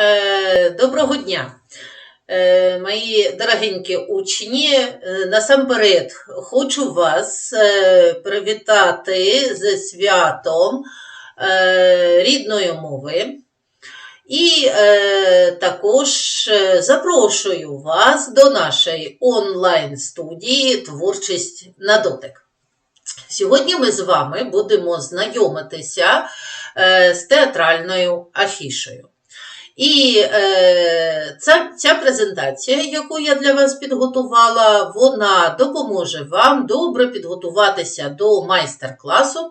Е, Доброго дня, Е, мої дорогенькі учні. Е, Насамперед хочу вас привітати зі святом рідної мови. І е, також запрошую вас до нашої онлайн-студії Творчість на дотик. Сьогодні ми з вами будемо знайомитися е, з театральною афішею. І е, ця, ця презентація, яку я для вас підготувала, вона допоможе вам добре підготуватися до майстер-класу,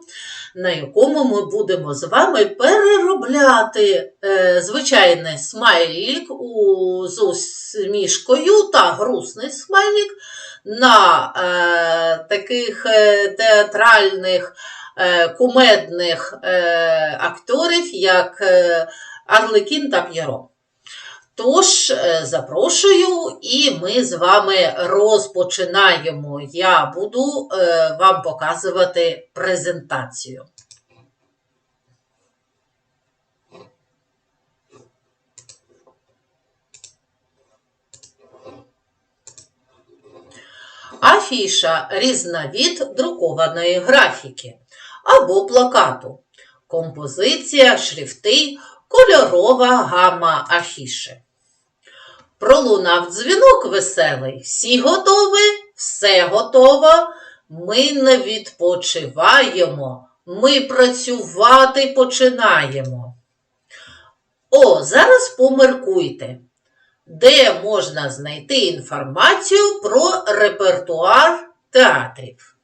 на якому ми будемо з вами переробляти е, звичайний смайлік у, з усмішкою та грустний смайлік на е, таких е, театральних е, кумедних е, акторів, як е, Арлекін та П'єро. Тож, е, запрошую, і ми з вами розпочинаємо. Я буду е, вам показувати презентацію. Афіша різновид друкованої графіки або плакату. Композиція, шрифти, кольорова гама афіши. Пролунав дзвінок веселий. Всі готові, все готово. Ми не відпочиваємо. Ми працювати починаємо. О, зараз поміркуйте, де можна знайти інформацію про репертуар театрів.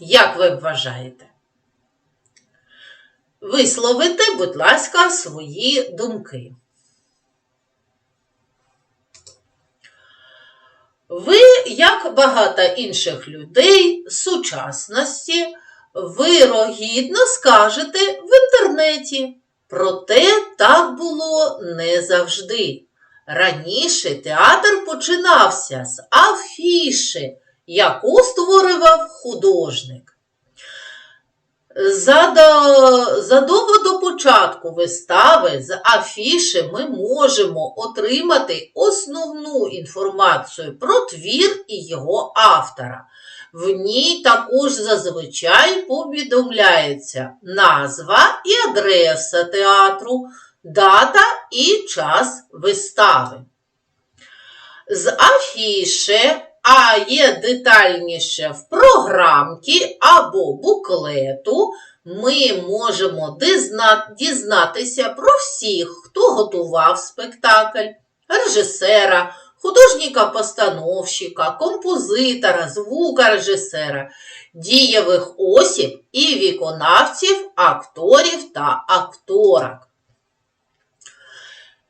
Як ви вважаєте? Висловите, будь ласка, свої думки. Ви, як багато інших людей сучасності, вирогідно скажете в інтернеті. Проте так було не завжди. Раніше театр починався з афіши, яку створював художник. Задо- Задовго до початку вистави з афіши ми можемо отримати основну інформацію про твір і його автора. В ній також зазвичай повідомляється назва і адреса театру, дата і час вистави. З афіши а є детальніше в програмці або буклету, ми можемо дізнатися про всіх, хто готував спектакль, режисера, художника-постановщика, композитора, звукорежисера, дієвих осіб і виконавців, акторів та акторок.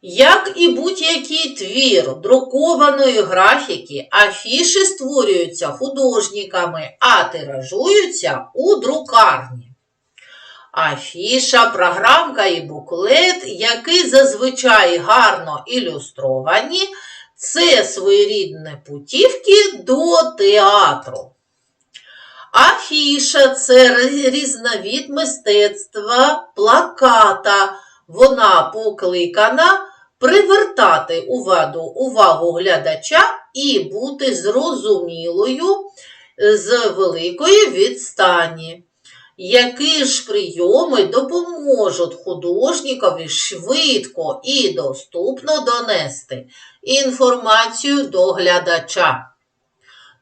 Як і будь-який твір друкованої графіки, афіші створюються художниками, а тиражуються у друкарні. Афіша, програмка і буклет, які зазвичай гарно ілюстровані, це своєрідні путівки до театру. Афіша це різновид мистецтва плаката. Вона покликана привертати увагу, увагу глядача і бути зрозумілою з великої відстані. Які ж прийоми допоможуть художникові швидко і доступно донести інформацію до глядача?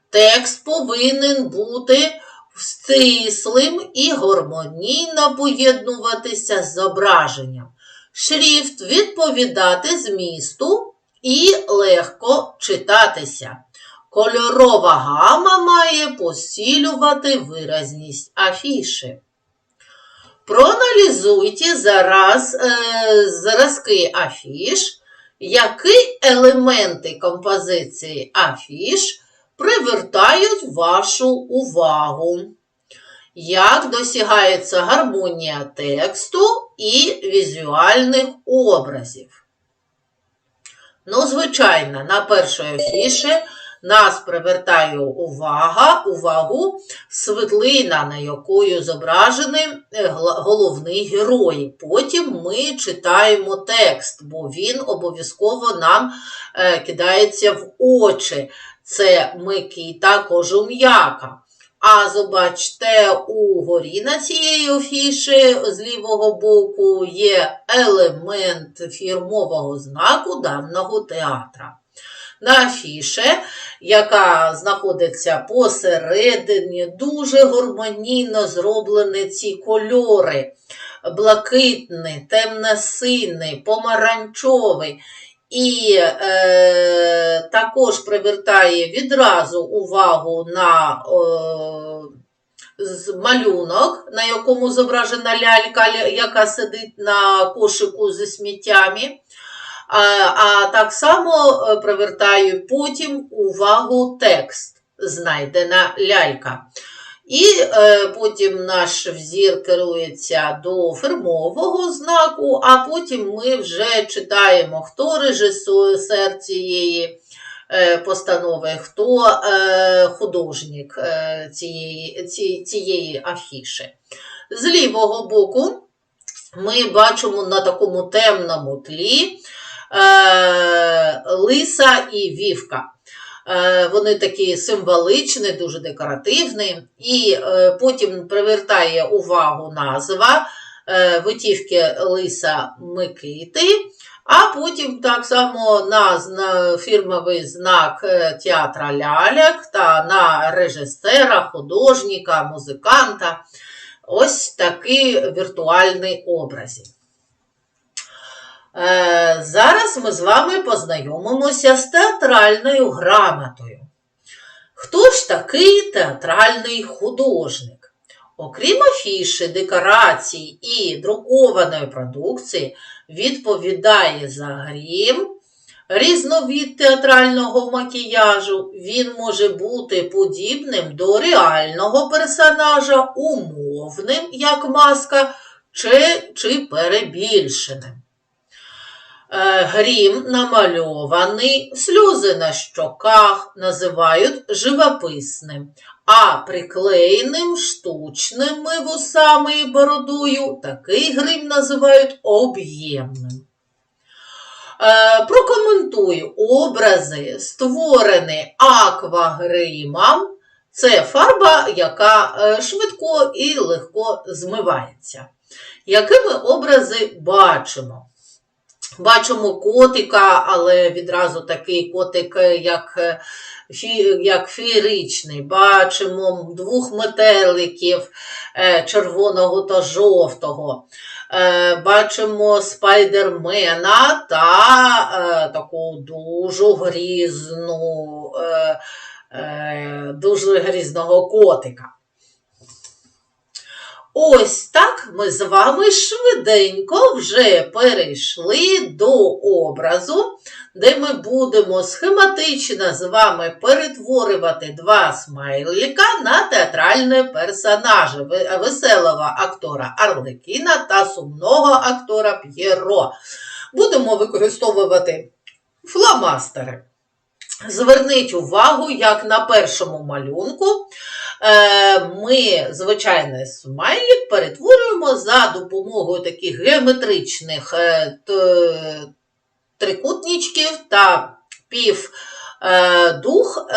Текст повинен бути стислим і гармонійно поєднуватися з зображенням. Шрифт відповідати змісту і легко читатися. Кольорова гама має посилювати виразність афіши. Проаналізуйте зараз е, зразки афіш, які елементи композиції афіш привертають вашу увагу. Як досягається гармонія тексту і візуальних образів. Ну, звичайно, на першій афіші нас привертає увага, увагу світлина, на якою зображений е, головний герой. Потім ми читаємо текст, бо він обов'язково нам е, кидається в очі. Це Микита Кожум'яка. А побачте, угорі на цієї афіші з лівого боку є елемент фірмового знаку даного театра. На афіші, яка знаходиться посередині, дуже гармонійно зроблені ці кольори. Блакитний, темно-синний, помаранчовий. І е, також привертає відразу увагу на е, малюнок, на якому зображена лялька, яка сидить на кошику зі сміттями. А, а так само е, привертає потім увагу текст, знайдена лялька. І е, потім наш взір керується до фірмового знаку, а потім ми вже читаємо, хто режисер цієї е, постанови, хто е, художник е, цієї, ці, цієї афіші. З лівого боку ми бачимо на такому темному тлі е, лиса і вівка. Е, Вони такі символічні, дуже декоративні, і е, потім привертає увагу назва е, витівки Лиса Микити, а потім так само на фірмовий знак е, театра Ляляк та на режисера, художника, музиканта. Ось такий віртуальний образі. Е, Зараз ми з вами познайомимося з театральною грамотою. Хто ж такий театральний художник? Окрім афіші, декорацій і друкованої продукції, відповідає за грім, різновид театрального макіяжу. Він може бути подібним до реального персонажа, умовним, як маска, чи, чи перебільшеним. Е, Грім намальований, сльози на щоках називають живописним, а приклеєним штучними вусами і бородою такий грим називають об'ємним. Е, Прокоментую образи, створені аквагримом. Це фарба, яка е, швидко і легко змивається. Які ми образи бачимо? Бачимо котика, але відразу такий котик, е, як, е, як феєричний. Бачимо двох метеликів е, червоного та жовтого. Бачимо спайдермена та таку дуже грізну, дуже грізного котика. Ось так ми з вами швиденько вже перейшли до образу, де ми будемо схематично з вами перетворювати два смайлика на театральні персонажі веселого актора Арлекіна та сумного актора П'єро. Будемо використовувати фломастери. Зверніть увагу, як на першому малюнку е, ми звичайний смайлик перетворюємо за допомогою таких геометричних е, трикутничків та пів е, дух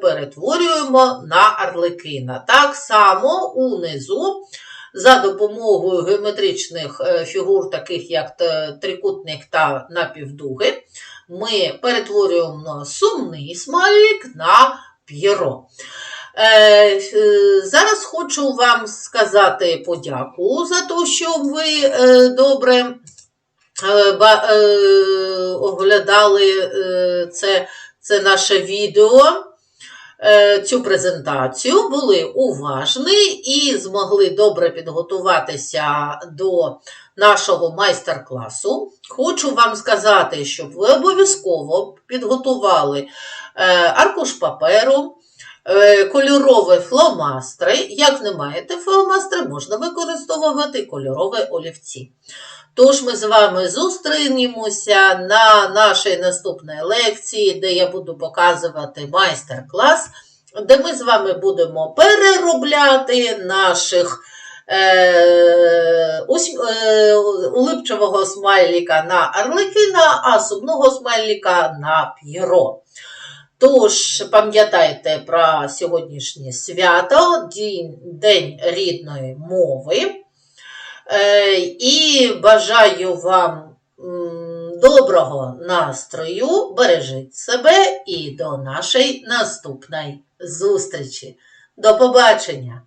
перетворюємо на арлекина. Так само унизу за допомогою геометричних фігур, таких як трикутник та напівдуги, ми перетворюємо сумний смайлик на п'єро. Е, е, зараз хочу вам сказати подяку за те, що ви е, добре е, оглядали це, це наше відео, цю презентацію, були уважні і змогли добре підготуватися до нашого майстер-класу. Хочу вам сказати, щоб ви обов'язково підготували е, аркуш паперу е, кольорові фломастри. Як не маєте фломастри, можна використовувати кольорові олівці. Тож ми з вами зустрінемося на нашій наступній лекції, де я буду показувати майстер-клас, де ми з вами будемо переробляти наших е, е, улипчивого смайліка на Арлекіна, а сумного смайліка на П'єро. Тож, пам'ятайте про сьогоднішнє свято, День, День рідної мови. Е, і бажаю вам доброго настрою, бережіть себе і до нашої наступної зустрічі. До побачення!